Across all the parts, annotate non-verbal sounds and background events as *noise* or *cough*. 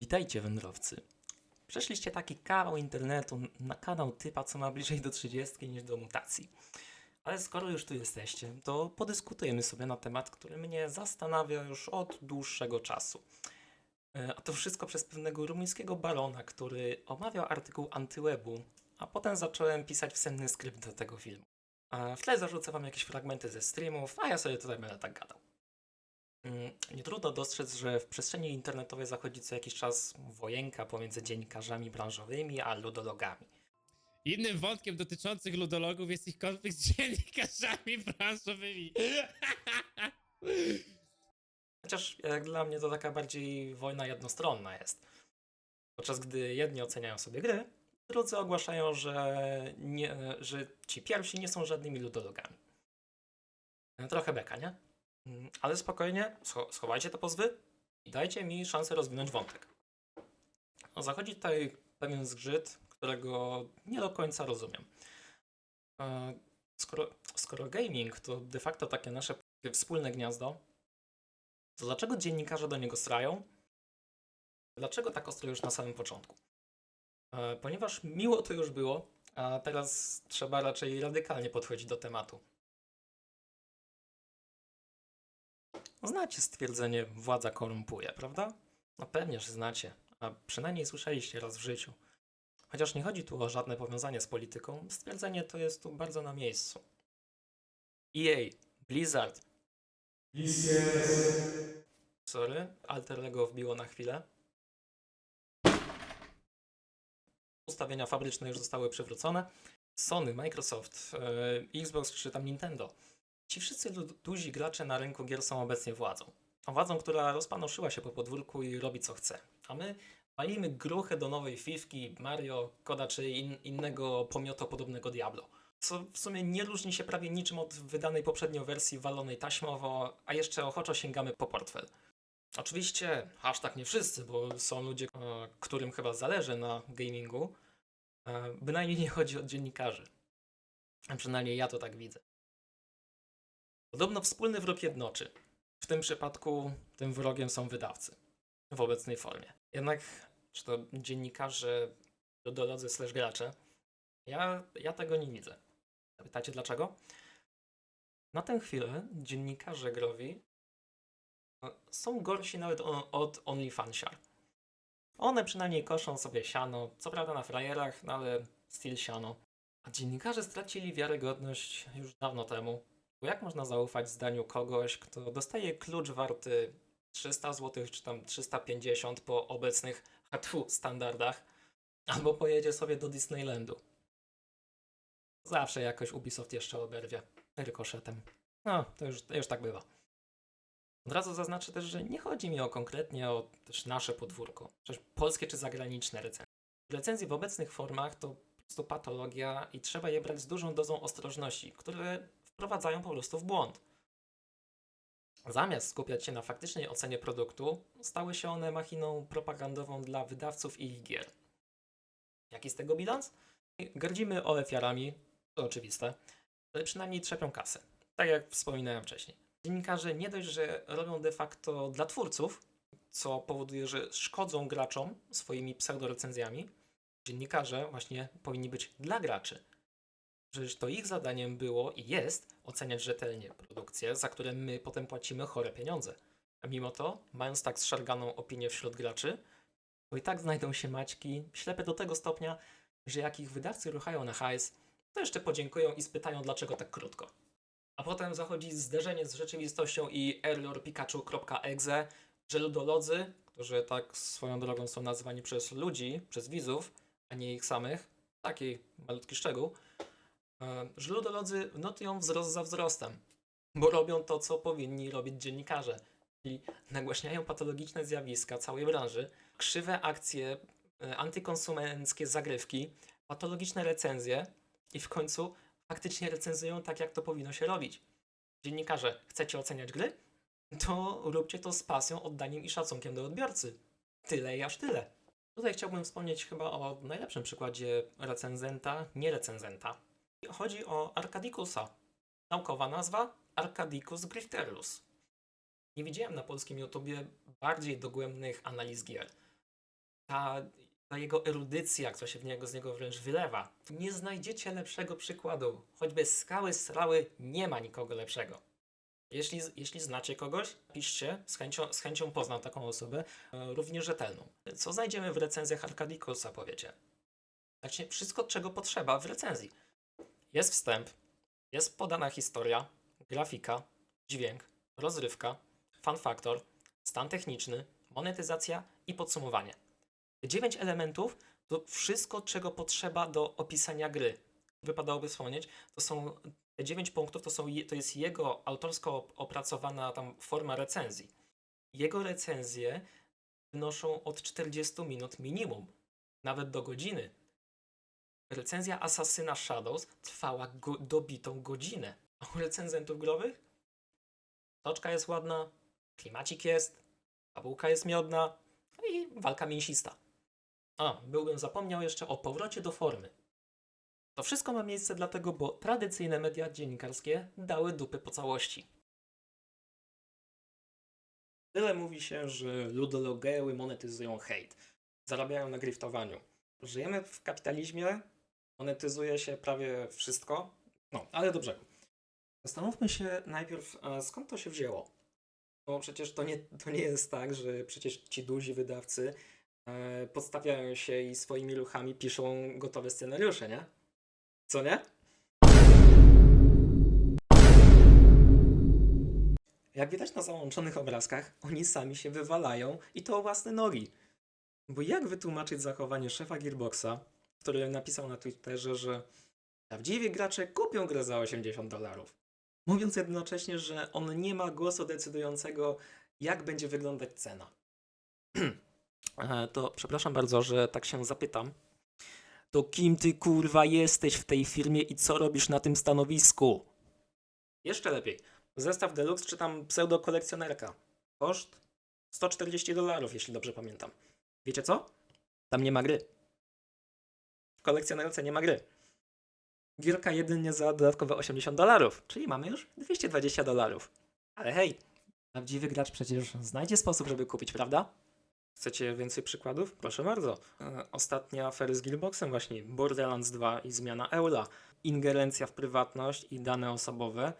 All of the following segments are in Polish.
Witajcie wędrowcy. Przeszliście taki kawał internetu na kanał typa, co ma bliżej do 30 niż do mutacji. Ale skoro już tu jesteście, to podyskutujemy sobie na temat, który mnie zastanawia już od dłuższego czasu. E, A to wszystko przez pewnego rumuńskiego barona, który omawiał artykuł antywebu, a potem zacząłem pisać wstępny skrypt do tego filmu. A w tle zarzucę wam jakieś fragmenty ze streamów, a ja sobie tutaj będę tak gadał. Mm, Nie trudno dostrzec, że w przestrzeni internetowej zachodzi co jakiś czas wojenka pomiędzy dziennikarzami branżowymi a ludologami. Innym wątkiem dotyczących ludologów jest ich konflikt z *laughs* dziennikarzami branżowymi. Chociaż jak dla mnie to taka bardziej wojna jednostronna jest. Podczas gdy jedni oceniają sobie gry, drudzy ogłaszają, że, nie, że ci pierwsi nie są żadnymi ludologami. Trochę beka, nie? Mm, Ale spokojnie, scho- schowajcie te pozwy i dajcie mi szansę rozwinąć wątek. No, Zachodzi tutaj pewien zgrzyt, którego nie do końca rozumiem. E, Skoro, skoro gaming to de facto takie nasze wspólne gniazdo, to dlaczego dziennikarze do niego strają? Dlaczego tak ostro już na samym początku? E, Ponieważ miło to już było, a teraz trzeba raczej radykalnie podchodzić do tematu. Znacie stwierdzenie władza korumpuje, prawda? No pewnie, że znacie, a przynajmniej słyszeliście raz w życiu. Chociaż nie chodzi tu o żadne powiązanie z polityką, stwierdzenie to jest tu bardzo na miejscu. EA, Blizzard, Sorry, alter ego wbiło na chwilę. Ustawienia fabryczne już zostały przywrócone. Sony, Microsoft, e, Xbox czy tam Nintendo. Ci wszyscy duzi gracze na rynku gier są obecnie władzą. Władzą, która rozpanoszyła się po podwórku i robi co chce. A my walimy gruchę do nowej Fifki, Mario, Koda czy in, innego pomiotopodobnego Diablo. Co w sumie nie różni się prawie niczym od wydanej poprzednio wersji walonej taśmowo, a jeszcze ochoczo sięgamy po portfel. Oczywiście, aż tak nie wszyscy, bo są ludzie, e, którym chyba zależy na gamingu. E, Bynajmniej nie chodzi o dziennikarzy. Przynajmniej ja to tak widzę. Podobno wspólny wróg jednoczy. W tym przypadku tym wrogiem są wydawcy. W obecnej formie. Jednak, czy to dziennikarze, ludolodzy slash gracze, ja, ja tego nie widzę. Pytacie dlaczego? Na tę chwilę dziennikarze growi e, są gorsi nawet od OnlyFansiar. One przynajmniej koszą sobie siano, co prawda na frajerach, no ale styl siano. A dziennikarze stracili wiarygodność już dawno temu. Jak można zaufać zdaniu kogoś, kto dostaje klucz warty 300 zł czy tam 350 po obecnych hatfu standardach, albo pojedzie sobie do Disneylandu. Zawsze jakoś Ubisoft jeszcze oberwie rykoszetem. No, to już, to już tak bywa. Od razu zaznaczę też, że nie chodzi mi o konkretnie o też nasze podwórko, też polskie czy zagraniczne recenzje. Recenzje w obecnych formach to po prostu patologia i trzeba je brać z dużą dozą ostrożności, które wprowadzają po prostu w błąd. Zamiast skupiać się na faktycznej ocenie produktu, stały się one machiną propagandową dla wydawców i ich gier. Jaki z tego bilans? Gardzimy OF-iarami, to oczywiste, ale przynajmniej trzepią kasę, tak jak wspominałem wcześniej. Dziennikarze nie dość, że robią de facto dla twórców, co powoduje, że szkodzą graczom swoimi pseudorecenzjami, dziennikarze właśnie powinni być dla graczy. Przecież to ich zadaniem było i jest oceniać rzetelnie produkcje, za które my potem płacimy chore pieniądze. A mimo to, mając tak zszarganą opinię wśród graczy, to i tak znajdą się maćki ślepe do tego stopnia, że jak ich wydawcy ruchają na hajs, to jeszcze podziękują i spytają, dlaczego tak krótko. A potem zachodzi zderzenie z rzeczywistością i error pikachu.exe, że ludolodzy, którzy tak swoją drogą są nazywani przez ludzi, przez widzów, a nie ich samych, taki malutki szczegół, e, że ludolodzy notują wzrost za wzrostem, bo robią to, co powinni robić dziennikarze, czyli nagłaśniają patologiczne zjawiska całej branży, krzywe akcje, e, antykonsumenckie zagrywki, patologiczne recenzje i w końcu faktycznie recenzują tak, jak to powinno się robić. Dziennikarze, chcecie oceniać gry? To róbcie to z pasją, oddaniem i szacunkiem do odbiorcy. Tyle i aż tyle. Tutaj chciałbym wspomnieć chyba o najlepszym przykładzie recenzenta, nie recenzenta. Chodzi o Arkadikusa. Naukowa nazwa Arkadicus Grifterus. Nie widziałem na polskim YouTubie bardziej dogłębnych analiz gier. ta, ta jego erudycja, która się w niego, z niego wręcz wylewa. Nie znajdziecie lepszego przykładu. Choćby skały strały, nie ma nikogo lepszego. Jeśli, jeśli znacie kogoś, piszcie, z chęcią, z chęcią poznam taką osobę, e, również rzetelną. Co znajdziemy w recenzjach Arkadikulsa, powiecie? Znaczy, wszystko, czego potrzeba w recenzji. Jest wstęp, jest podana historia, grafika, dźwięk, rozrywka, fan factor, stan techniczny, monetyzacja i podsumowanie. Dziewięć elementów to wszystko, czego potrzeba do opisania gry. Wypadałoby wspomnieć, to są te dziewięć punktów, to, są, to jest jego autorsko op- opracowana tam forma recenzji. Jego recenzje wynoszą od 40 minut minimum, nawet do godziny. Recenzja Asasyna Shadows trwała go, dobitą godzinę. A *laughs* u recenzentów growych? Toczka jest ładna, klimacik jest, fabułka jest miodna i walka mięsista. A, byłbym zapomniał jeszcze o powrocie do formy. To wszystko ma miejsce dlatego, bo tradycyjne media dziennikarskie dały dupy po całości. Tyle mówi się, że ludologeły monetyzują hejt. Zarabiają na griftowaniu. Żyjemy w kapitalizmie, monetyzuje się prawie wszystko. No, ale do brzegu. Zastanówmy się najpierw, skąd to się wzięło. Bo przecież to nie, to nie jest tak, że przecież ci duzi wydawcy e, podstawiają się i swoimi ruchami piszą gotowe scenariusze, nie? Co nie? Jak widać na załączonych obrazkach, oni sami się wywalają i to o własne nogi. Bo jak wytłumaczyć zachowanie szefa Gearboxa, który napisał na Twitterze, że prawdziwi gracze kupią grę za 80 dolarów? Mówiąc jednocześnie, że on nie ma głosu decydującego, jak będzie wyglądać cena. *clears throat* E, to przepraszam bardzo, że tak się zapytam. To kim ty kurwa jesteś w tej firmie i co robisz na tym stanowisku? Jeszcze lepiej. Zestaw Deluxe czy tam pseudo kolekcjonerka. Koszt 140 dolarów, jeśli dobrze pamiętam. Wiecie co? Tam nie ma gry. Kolekcjonerce nie ma gry. Gierka jedynie za dodatkowe 80 dolarów, czyli mamy już 220 dolarów. Ale hej, prawdziwy gracz przecież znajdzie sposób, żeby kupić, prawda? Chcecie więcej przykładów? Proszę bardzo. E, Ostatnie afery z Gearboxem właśnie. Borderlands 2 i zmiana Eula. Ingerencja w prywatność i dane osobowe.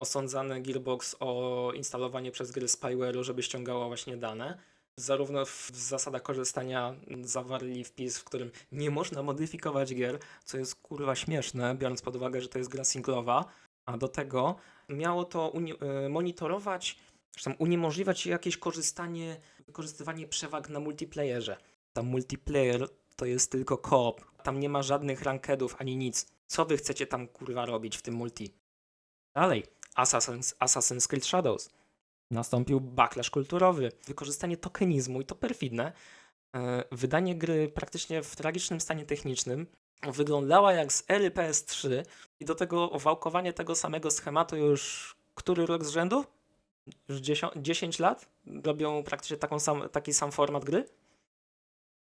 Osądzany Gearbox o instalowanie przez gry spyware'u, żeby ściągało właśnie dane. Zarówno w zasadach korzystania zawarli wpis, w którym nie można modyfikować gier, co jest kurwa śmieszne, biorąc pod uwagę, że to jest gra singlowa. A do tego miało to e, monitorować, tam uniemożliwiać jakieś korzystanie, wykorzystywanie przewag na multiplayerze. Tam multiplayer to jest tylko koop. Tam nie ma żadnych rankedów ani nic. Co wy chcecie tam kurwa robić w tym multi? Dalej. Assassin's, Assassin's Creed Shadows. Nastąpił backlash kulturowy. Wykorzystanie tokenizmu i to perfidne. E, Wydanie gry praktycznie w tragicznym stanie technicznym wyglądała jak z ery PS3 i do tego wałkowanie tego samego schematu już który rok z rzędu? Już 10, 10 lat robią praktycznie sam, taki sam format gry?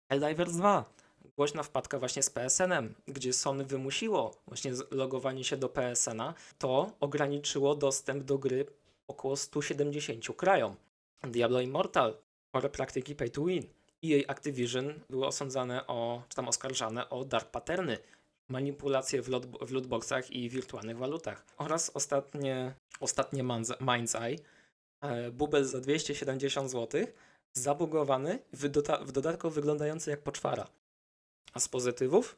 Helldivers 2. Głośna wpadka właśnie z PSN-em, gdzie Sony wymusiło właśnie logowanie się do PSN-a. To ograniczyło dostęp do gry około 170 krajom. Diablo Immortal. Chore praktyki pay to win. EA Activision było osądzane o, czy tam oskarżane o dark patterny, manipulacje w, lot, w lootboxach i wirtualnych walutach. Oraz ostatnie, ostatnie Mind's Eye, e, bubel za 270 zł, zabugowany, w, dota- w dodatku wyglądający jak poczwara. A z pozytywów?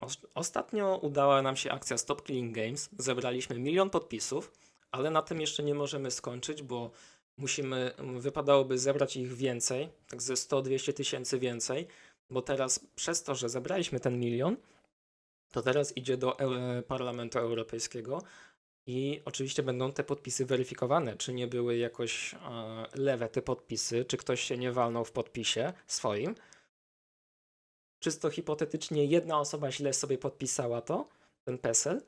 Os- Ostatnio udała nam się akcja Stop Killing Games. Zebraliśmy milion podpisów, ale na tym jeszcze nie możemy skończyć, bo musimy, wypadałoby zebrać ich więcej, tak ze 100-200 tysięcy więcej, bo teraz przez to, że zebraliśmy ten milion, to teraz idzie do Eu- Parlamentu Europejskiego i oczywiście będą te podpisy weryfikowane, czy nie były jakoś e, lewe te podpisy, czy ktoś się nie walnął w podpisie swoim. Czysto hipotetycznie jedna osoba źle sobie podpisała to, ten PESEL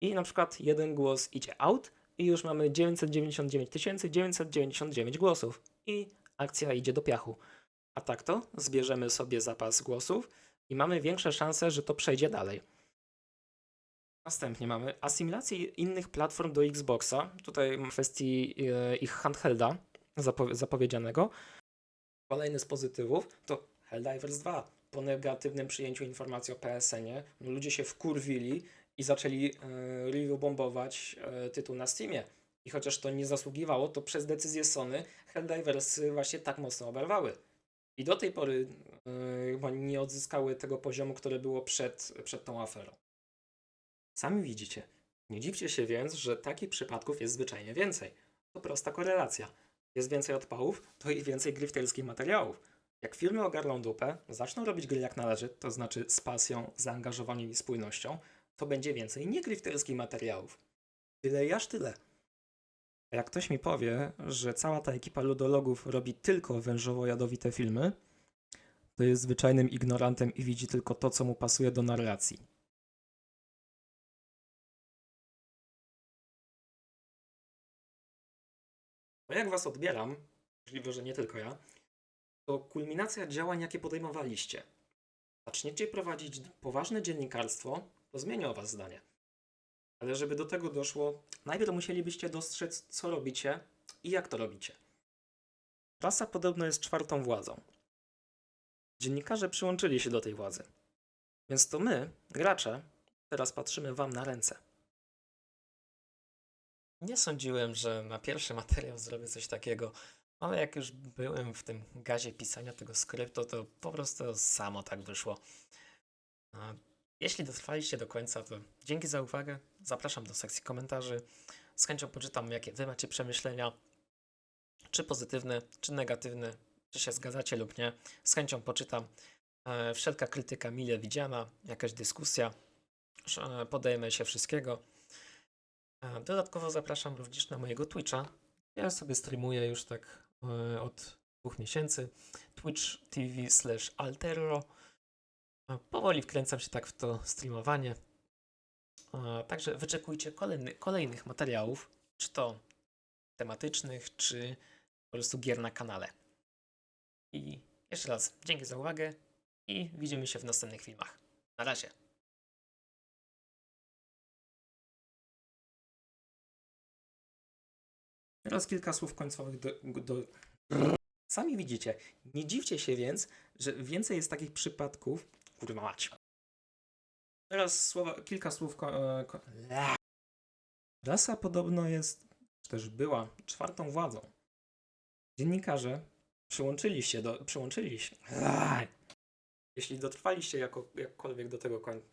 i na przykład jeden głos idzie out i już mamy 999 999 głosów i akcja idzie do piachu. A tak to zbierzemy sobie zapas głosów i mamy większe szanse, że to przejdzie dalej. Następnie mamy asymilację innych platform do Xboxa. Tutaj w kwestii e, ich handhelda zapo- zapowiedzianego. Kolejny z pozytywów to Helldivers 2. Po negatywnym przyjęciu informacji o PSN-ie, ludzie się wkurwili i zaczęli e, bombować e, tytuł na Steamie. I chociaż to nie zasługiwało, to przez decyzję Sony Helldivers właśnie tak mocno oberwały. I do tej pory e, chyba nie odzyskały tego poziomu, które było przed, przed tą aferą. Sami widzicie. Nie dziwcie się więc, że takich przypadków jest zwyczajnie więcej. To prosta korelacja. Jest więcej odpałów, to i więcej grifterskich materiałów. Jak firmy ogarną dupę, zaczną robić gry jak należy, to znaczy z pasją, zaangażowaniem i spójnością, to będzie więcej niegrifterskich materiałów. Tyle i aż tyle. Jak ktoś mi powie, że cała ta ekipa ludologów robi tylko wężowo-jadowite filmy, to jest zwyczajnym ignorantem i widzi tylko to, co mu pasuje do narracji. To jak was odbieram, możliwe, że nie tylko ja, to kulminacja działań, jakie podejmowaliście. Zaczniecie prowadzić poważne dziennikarstwo, to zmieni o was zdanie. Ale żeby do tego doszło, najpierw musielibyście dostrzec, co robicie i jak to robicie. Prasa podobno jest czwartą władzą. Dziennikarze przyłączyli się do tej władzy. Więc to my, gracze, teraz patrzymy wam na ręce. Nie sądziłem, że na pierwszy materiał zrobię coś takiego, ale jak już byłem w tym gazie pisania tego skryptu, to po prostu samo tak wyszło. Jeśli dotrwaliście do końca, to dzięki za uwagę. Zapraszam do sekcji komentarzy. Z chęcią poczytam, jakie wy macie przemyślenia, czy pozytywne, czy negatywne, czy się zgadzacie lub nie. Z chęcią poczytam. E, Wszelka krytyka mile widziana, jakaś dyskusja. E, Podejmę się wszystkiego. E, Dodatkowo zapraszam również na mojego Twitcha. Ja sobie streamuję już tak od dwóch miesięcy. Twitch TV slash Alterro. Powoli wkręcam się tak w to streamowanie. Także wyczekujcie kolejny, kolejnych materiałów, czy to tematycznych, czy po prostu gier na kanale. I jeszcze raz dzięki za uwagę i widzimy się w następnych filmach. Na razie. Teraz kilka słów końcowych do, do... Sami widzicie. Nie dziwcie się więc, że więcej jest takich przypadków. Kurwa mać. Teraz słowa, kilka słów. Ko, e, ko... Podobno jest, czy też była, czwartą władzą. Dziennikarze przyłączyli się do. Przyłączyli się. Jeśli dotrwaliście jako, jakkolwiek do tego końca.